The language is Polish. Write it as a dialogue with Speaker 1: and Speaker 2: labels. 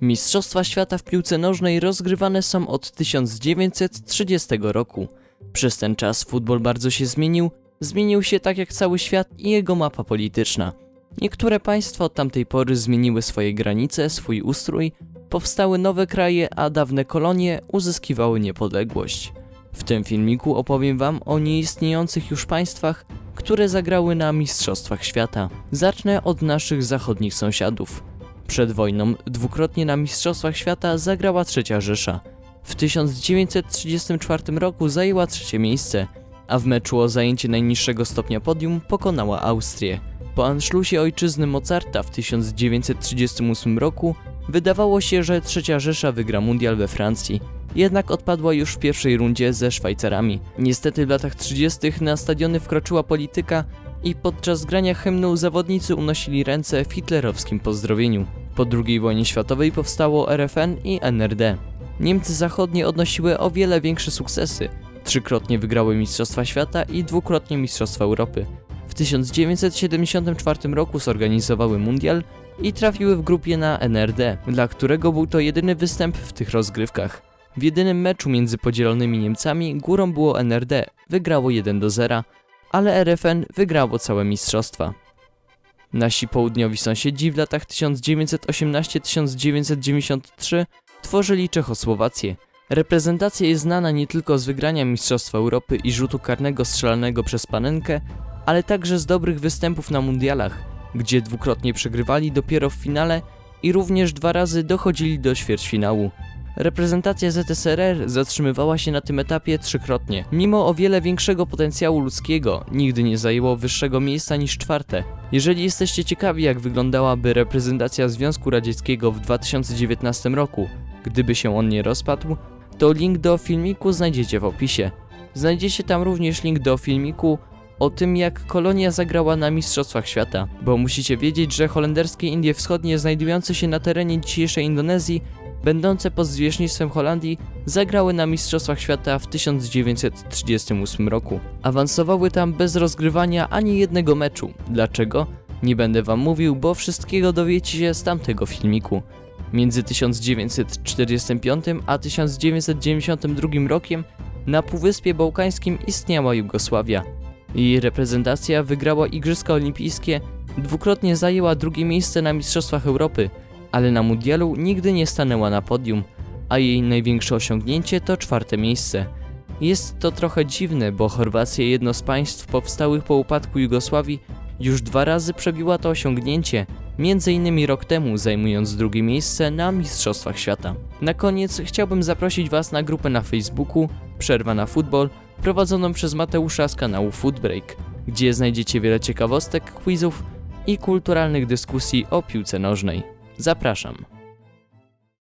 Speaker 1: Mistrzostwa świata w piłce nożnej rozgrywane są od 1930 roku. Przez ten czas futbol bardzo się zmienił, zmienił się tak jak cały świat i jego mapa polityczna. Niektóre państwa od tamtej pory zmieniły swoje granice, swój ustrój, powstały nowe kraje, a dawne kolonie uzyskiwały niepodległość. W tym filmiku opowiem Wam o nieistniejących już państwach, które zagrały na Mistrzostwach Świata. Zacznę od naszych zachodnich sąsiadów. Przed wojną dwukrotnie na Mistrzostwach Świata zagrała Trzecia Rzesza. W 1934 roku zajęła trzecie miejsce, a w meczu o zajęcie najniższego stopnia podium pokonała Austrię. Po Anschlussie ojczyzny Mozarta w 1938 roku wydawało się, że Trzecia Rzesza wygra mundial we Francji. Jednak odpadła już w pierwszej rundzie ze Szwajcarami. Niestety w latach 30. na stadiony wkroczyła polityka i podczas grania hymnu zawodnicy unosili ręce w hitlerowskim pozdrowieniu. Po II wojnie światowej powstało RFN i NRD. Niemcy zachodnie odnosiły o wiele większe sukcesy. Trzykrotnie wygrały Mistrzostwa Świata i dwukrotnie Mistrzostwa Europy. W 1974 roku zorganizowały mundial i trafiły w grupie na NRD, dla którego był to jedyny występ w tych rozgrywkach. W jedynym meczu między podzielonymi Niemcami górą było NRD, wygrało 1 do 0, ale RFN wygrało całe mistrzostwa. Nasi południowi sąsiedzi w latach 1918-1993 tworzyli Czechosłowację. Reprezentacja jest znana nie tylko z wygrania Mistrzostwa Europy i rzutu karnego strzelanego przez Panenkę, ale także z dobrych występów na mundialach, gdzie dwukrotnie przegrywali dopiero w finale i również dwa razy dochodzili do ćwierćfinału. Reprezentacja ZSRR zatrzymywała się na tym etapie trzykrotnie. Mimo o wiele większego potencjału ludzkiego, nigdy nie zajęło wyższego miejsca niż czwarte. Jeżeli jesteście ciekawi, jak wyglądałaby reprezentacja Związku Radzieckiego w 2019 roku, gdyby się on nie rozpadł, to link do filmiku znajdziecie w opisie. Znajdziecie tam również link do filmiku o tym, jak kolonia zagrała na Mistrzostwach Świata, bo musicie wiedzieć, że holenderskie Indie Wschodnie znajdujące się na terenie dzisiejszej Indonezji będące pod zwierzchnictwem Holandii, zagrały na Mistrzostwach Świata w 1938 roku. Awansowały tam bez rozgrywania ani jednego meczu. Dlaczego? Nie będę wam mówił, bo wszystkiego dowiecie się z tamtego filmiku. Między 1945 a 1992 rokiem na Półwyspie Bałkańskim istniała Jugosławia. Jej reprezentacja wygrała Igrzyska Olimpijskie, dwukrotnie zajęła drugie miejsce na Mistrzostwach Europy, ale na mundialu nigdy nie stanęła na podium, a jej największe osiągnięcie to czwarte miejsce. Jest to trochę dziwne, bo Chorwacja, jedno z państw powstałych po upadku Jugosławii, już dwa razy przebiła to osiągnięcie, między innymi rok temu zajmując drugie miejsce na Mistrzostwach Świata. Na koniec chciałbym zaprosić Was na grupę na Facebooku Przerwa na Futbol, prowadzoną przez Mateusza z kanału Footbreak, gdzie znajdziecie wiele ciekawostek, quizów i kulturalnych dyskusji o piłce nożnej. Zapraszam.